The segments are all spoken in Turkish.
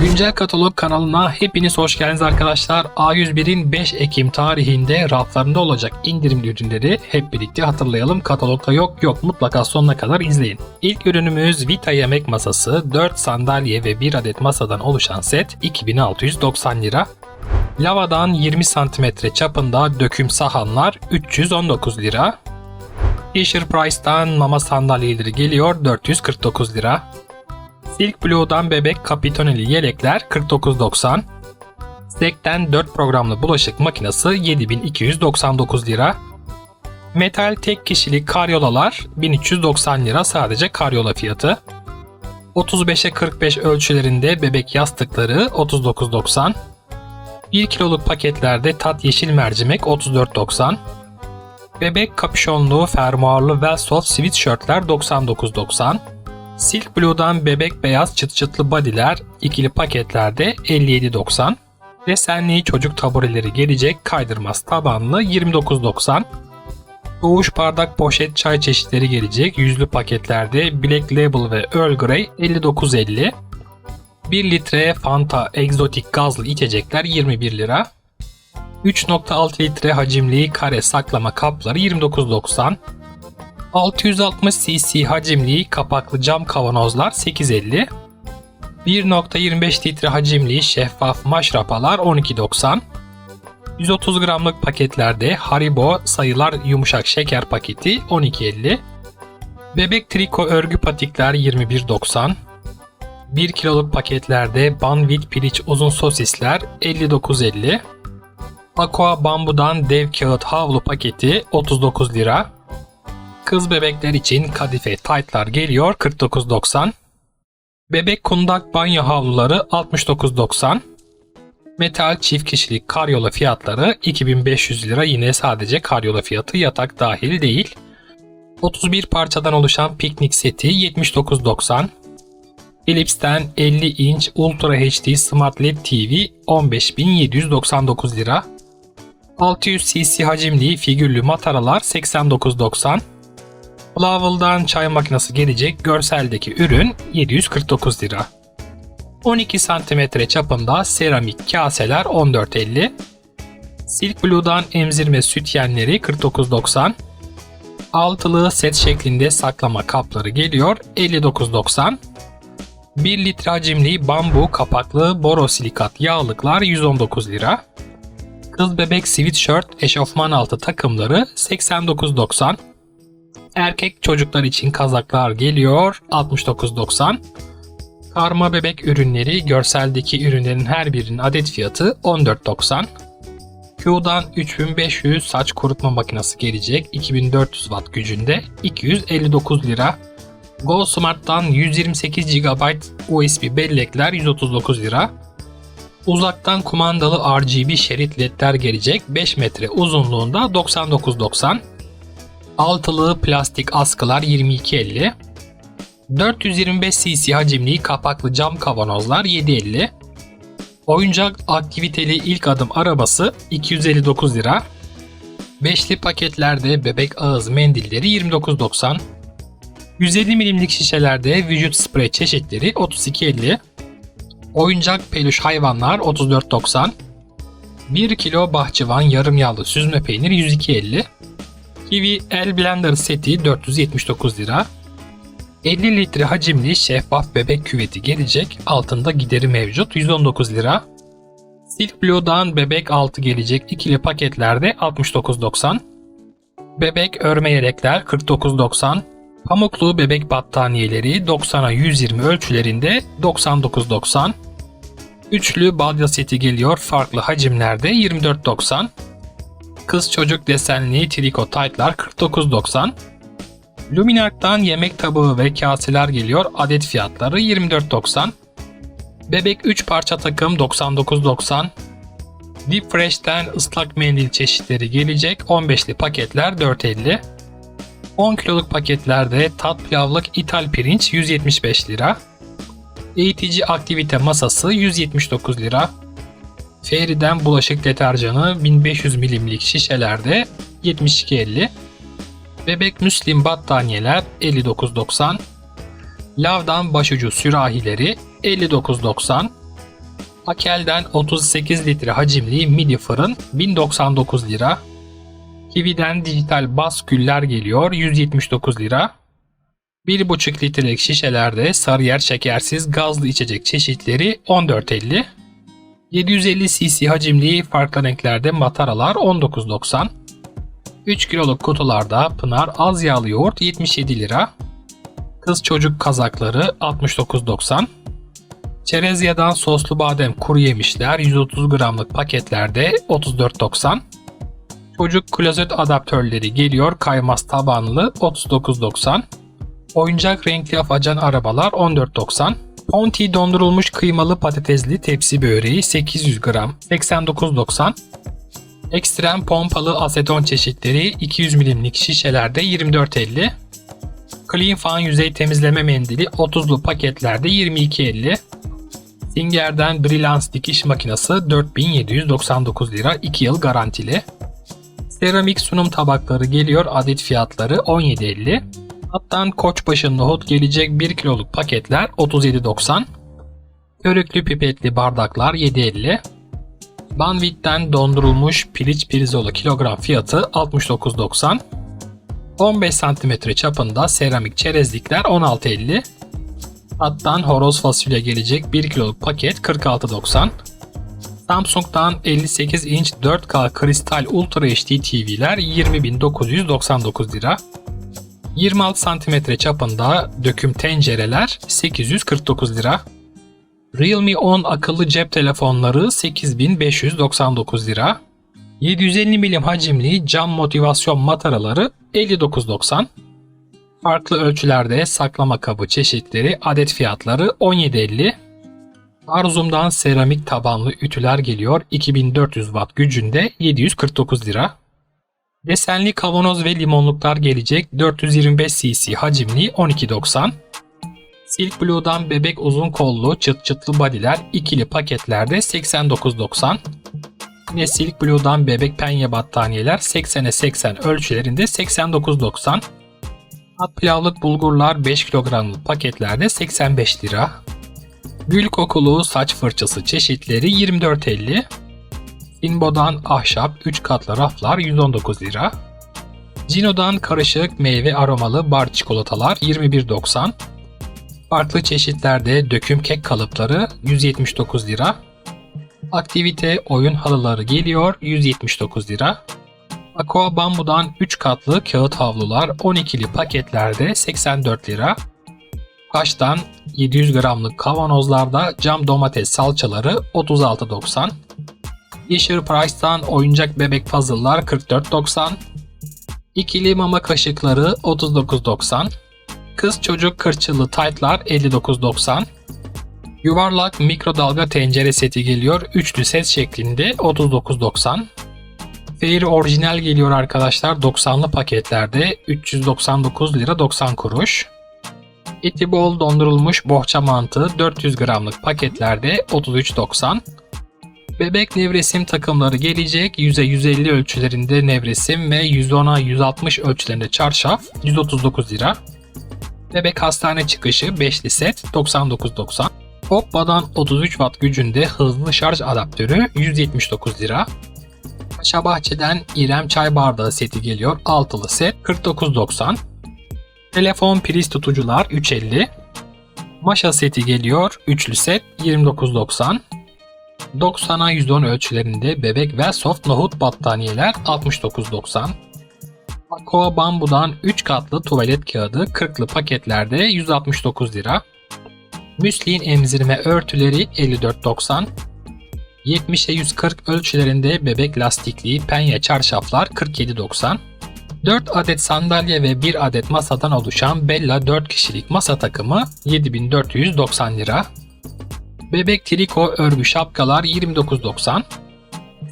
Güncel Katalog kanalına hepiniz hoş geldiniz arkadaşlar. A101'in 5 Ekim tarihinde raflarında olacak indirimli ürünleri hep birlikte hatırlayalım. Katalogda yok yok mutlaka sonuna kadar izleyin. İlk ürünümüz Vita yemek masası 4 sandalye ve 1 adet masadan oluşan set 2690 lira. Lavadan 20 cm çapında döküm sahanlar 319 lira. Fisher Price'tan mama sandalyeleri geliyor 449 lira. Silk Blue'dan bebek kapitoneli yelekler 49.90. Zek'ten 4 programlı bulaşık makinesi 7299 lira. Metal tek kişilik karyolalar 1390 lira sadece karyola fiyatı. 35'e 45 ölçülerinde bebek yastıkları 39.90. 1 kiloluk paketlerde tat yeşil mercimek 34.90. Bebek kapüşonlu fermuarlı Velsoft sweatshirtler 99.90. Silk Blue'dan bebek beyaz çıt çıtlı bodyler ikili paketlerde 57.90. Desenli çocuk tabureleri gelecek kaydırmaz tabanlı 29.90. Doğuş bardak poşet çay çeşitleri gelecek yüzlü paketlerde Black Label ve Earl Grey 59.50. 1 litre Fanta egzotik gazlı içecekler 21 lira. 3.6 litre hacimli kare saklama kapları 29.90. 660 cc hacimli kapaklı cam kavanozlar 8.50. 1.25 litre hacimli şeffaf maşrapalar 12.90. 130 gramlık paketlerde Haribo sayılar yumuşak şeker paketi 12.50. Bebek triko örgü patikler 21.90. 1 kiloluk paketlerde Banvit piliç uzun sosisler 59.50. Aqua bambudan dev kağıt havlu paketi 39 lira. Kız bebekler için kadife taytlar geliyor 49.90. Bebek kundak banyo havluları 69.90. Metal çift kişilik karyola fiyatları 2500 lira yine sadece karyola fiyatı yatak dahil değil. 31 parçadan oluşan piknik seti 79.90. Philips'ten 50 inç Ultra HD Smart LED TV 15.799 lira. 600 cc hacimli figürlü mataralar 89.90. Flavel'dan çay makinesi gelecek görseldeki ürün 749 lira. 12 cm çapında seramik kaseler 14.50. Silk Blue'dan emzirme süt yenleri 49.90. Altılı set şeklinde saklama kapları geliyor 59.90. 1 litre hacimli bambu kapaklı borosilikat yağlıklar 119 lira. Kız bebek sweatshirt eşofman altı takımları 89.90. Erkek çocuklar için kazaklar geliyor 69.90. Karma bebek ürünleri görseldeki ürünlerin her birinin adet fiyatı 14.90. Q'dan 3500 saç kurutma makinesi gelecek 2400 watt gücünde 259 lira. Go Smart'tan 128 GB USB bellekler 139 lira. Uzaktan kumandalı RGB şerit ledler gelecek 5 metre uzunluğunda 99.90. Altılı plastik askılar 22.50. 425 cc hacimli kapaklı cam kavanozlar 7.50. Oyuncak aktiviteli ilk adım arabası 259 lira. Beşli paketlerde bebek ağız mendilleri 29.90. 150 milimlik şişelerde vücut sprey çeşitleri 32.50. Oyuncak peluş hayvanlar 34.90. 1 kilo bahçıvan yarım yağlı süzme peynir 102.50. Kiwi El Blender seti 479 lira. 50 litre hacimli şeffaf bebek küveti gelecek. Altında gideri mevcut 119 lira. Silk Blue'dan bebek altı gelecek ikili paketlerde 69.90. Bebek örme yelekler 49.90. Pamuklu bebek battaniyeleri 90'a 120 ölçülerinde 99.90. Üçlü balya seti geliyor farklı hacimlerde 24.90. Kız çocuk desenli triko taytlar 49.90. Luminark'tan yemek tabağı ve kaseler geliyor adet fiyatları 24.90. Bebek 3 parça takım 99.90. Deep Fresh'ten ıslak mendil çeşitleri gelecek 15'li paketler 4.50. 10 kiloluk paketlerde tat pilavlık ithal pirinç 175 lira. Eğitici aktivite masası 179 lira. Fairy'den bulaşık deterjanı 1500 milimlik şişelerde 72.50. Bebek müslim battaniyeler 59.90. Lavdan başucu sürahileri 59.90. Akel'den 38 litre hacimli midi fırın 1099 lira. Kiwi'den dijital basküller geliyor 179 lira. 1,5 litrelik şişelerde Sarıyer şekersiz gazlı içecek çeşitleri 14.50. 750 cc hacimli farklı renklerde mataralar 19.90. 3 kiloluk kutularda Pınar az yağlı yoğurt 77 lira. Kız çocuk kazakları 69.90. Çerezya'dan soslu badem kuru yemişler 130 gramlık paketlerde 34.90. Çocuk klozet adaptörleri geliyor kaymaz tabanlı 39.90. Oyuncak renkli afacan arabalar 14.90. Ponti dondurulmuş kıymalı patatesli tepsi böreği 800 gram 89.90. Ekstrem pompalı aseton çeşitleri 200 milimlik şişelerde 24.50. Clean Fan yüzey temizleme mendili 30'lu paketlerde 22.50. Singer'den Brilance dikiş makinesi 4799 lira 2 yıl garantili. Seramik sunum tabakları geliyor adet fiyatları 17.50. Hattan Koçbaşı nohut gelecek 1 kiloluk paketler 37.90. Körüklü pipetli bardaklar 7.50. Banvit'ten dondurulmuş piliç pirzolu kilogram fiyatı 69.90. 15 cm çapında seramik çerezlikler 16.50. Hattan horoz fasulye gelecek 1 kiloluk paket 46.90. Samsung'dan 58 inç 4K kristal Ultra HD TV'ler 20.999 lira. 26 cm çapında döküm tencereler 849 lira. Realme 10 akıllı cep telefonları 8599 lira. 750 milim hacimli cam motivasyon mataraları 59.90. Farklı ölçülerde saklama kabı çeşitleri adet fiyatları 17.50. Arzum'dan seramik tabanlı ütüler geliyor 2400 watt gücünde 749 lira. Desenli kavanoz ve limonluklar gelecek 425 cc hacimli 12.90. Silk Blue'dan bebek uzun kollu çıt çıtlı bodyler ikili paketlerde 89.90. Yine Silk Blue'dan bebek penye battaniyeler 80'e 80 ölçülerinde 89.90. At pilavlık bulgurlar 5 kilogramlık paketlerde 85 lira. Gül kokulu saç fırçası çeşitleri 24.50. Inbo'dan ahşap 3 katlı raflar 119 lira. Cino'dan karışık meyve aromalı bar çikolatalar 21.90. Farklı çeşitlerde döküm kek kalıpları 179 lira. Aktivite oyun halıları geliyor 179 lira. Aqua Bambu'dan 3 katlı kağıt havlular 12'li paketlerde 84 lira. Kaş'tan 700 gramlık kavanozlarda cam domates salçaları 36.90. Fisher Price'tan oyuncak bebek puzzle'lar 44.90. İkili mama kaşıkları 39.90. Kız çocuk kırçıllı taytlar 59.90. Yuvarlak mikrodalga tencere seti geliyor. Üçlü set şeklinde 39.90. Fairy orijinal geliyor arkadaşlar 90'lı paketlerde 399 lira 90 kuruş. Eti bol dondurulmuş bohça mantığı 400 gramlık paketlerde 33.90. Bebek nevresim takımları gelecek. 100'e 150 ölçülerinde nevresim ve 110'a 160 ölçülerinde çarşaf 139 lira. Bebek hastane çıkışı 5'li set 99.90. Hoppa'dan 33 watt gücünde hızlı şarj adaptörü 179 lira. Paşa Bahçe'den İrem çay bardağı seti geliyor. Altılı set 49.90. Telefon priz tutucular 350. Maşa seti geliyor. Üçlü set 29.90. 90'a 110 ölçülerinde bebek ve soft nohut battaniyeler 69.90. Aqua Bambu'dan 3 katlı tuvalet kağıdı 40'lı paketlerde 169 lira. Müslin emzirme örtüleri 54.90. 70'e 140 ölçülerinde bebek lastikli penye çarşaflar 47.90. 4 adet sandalye ve 1 adet masadan oluşan Bella 4 kişilik masa takımı 7490 lira. Bebek triko örgü şapkalar 29.90.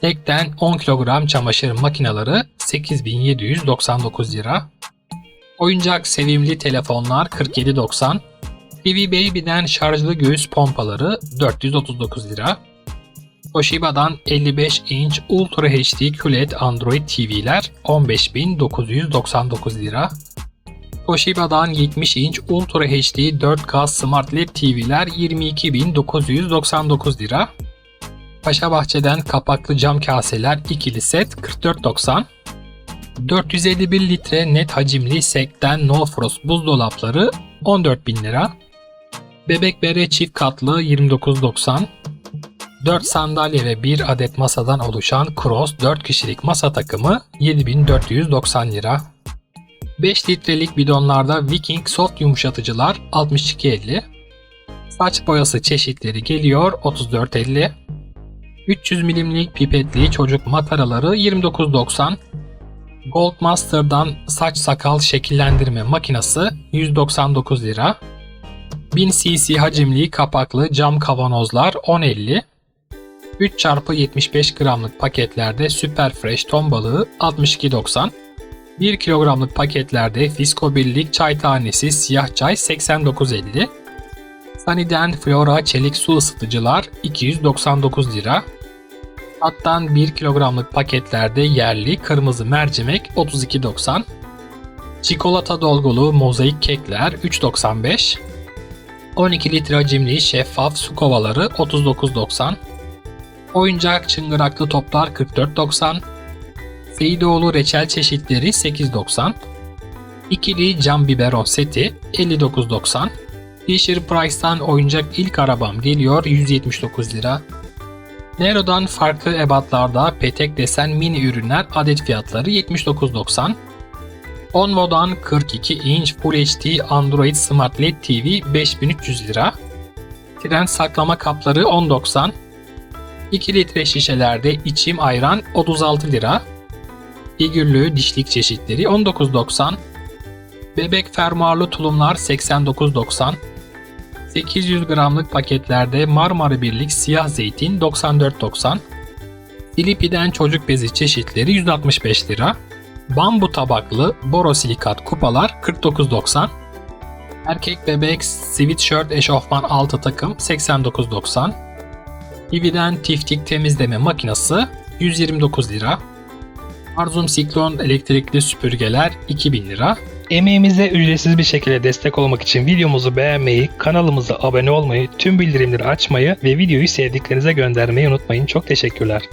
Tekten 10 kilogram çamaşır makineleri 8799 lira. Oyuncak sevimli telefonlar 47.90. TV Baby'den şarjlı göğüs pompaları 439 lira. Toshiba'dan 55 inç Ultra HD QLED Android TV'ler 15.999 lira. Toshiba'dan 70 inç Ultra HD 4K Smart LED TV'ler 22.999 lira. Paşa Bahçe'den kapaklı cam kaseler ikili set 44.90. 451 litre net hacimli Sekten No Frost buzdolapları 14.000 lira. Bebek bere çift katlı 29.90. 4 sandalye ve 1 adet masadan oluşan Cross 4 kişilik masa takımı 7490 lira. 5 litrelik bidonlarda Viking soft yumuşatıcılar 62.50. Saç boyası çeşitleri geliyor 34.50. 300 milimlik pipetli çocuk mataraları 29.90. Goldmaster'dan saç sakal şekillendirme makinesi 199 lira. 1000 cc hacimli kapaklı cam kavanozlar 10.50. 3x75 gramlık paketlerde Super Fresh ton balığı 62.90. 1 kilogramlık paketlerde Fisko Birlik çay tanesi siyah çay 89.50. Saniden Flora çelik su ısıtıcılar 299 lira. Hattan 1 kilogramlık paketlerde yerli kırmızı mercimek 32.90. Çikolata dolgulu mozaik kekler 3.95. 12 litre hacimli şeffaf su kovaları 39.90. Oyuncak çıngıraklı toplar 44.90. Seyidoğlu reçel çeşitleri 8.90. İkili cam biberon seti 59.90. Fisher Price'tan oyuncak ilk arabam geliyor 179 lira. Nero'dan farklı ebatlarda petek desen mini ürünler adet fiyatları 79.90. Onvo'dan 42 inç Full HD Android Smart LED TV 5300 lira. Tren saklama kapları 10.90. 2 litre şişelerde içim ayran 36 lira. Figürlü dişlik çeşitleri 19.90. Bebek fermuarlı tulumlar 89.90. 800 gramlık paketlerde Marmara Birlik siyah zeytin 94.90. Silipi'den çocuk bezi çeşitleri 165 lira. Bambu tabaklı borosilikat kupalar 49.90. Erkek bebek sweatshirt eşofman altı takım 89.90. Kiwi'den tiftik temizleme makinesi 129 lira. Arzum Siklon elektrikli süpürgeler 2000 lira. Emeğimize ücretsiz bir şekilde destek olmak için videomuzu beğenmeyi, kanalımıza abone olmayı, tüm bildirimleri açmayı ve videoyu sevdiklerinize göndermeyi unutmayın. Çok teşekkürler.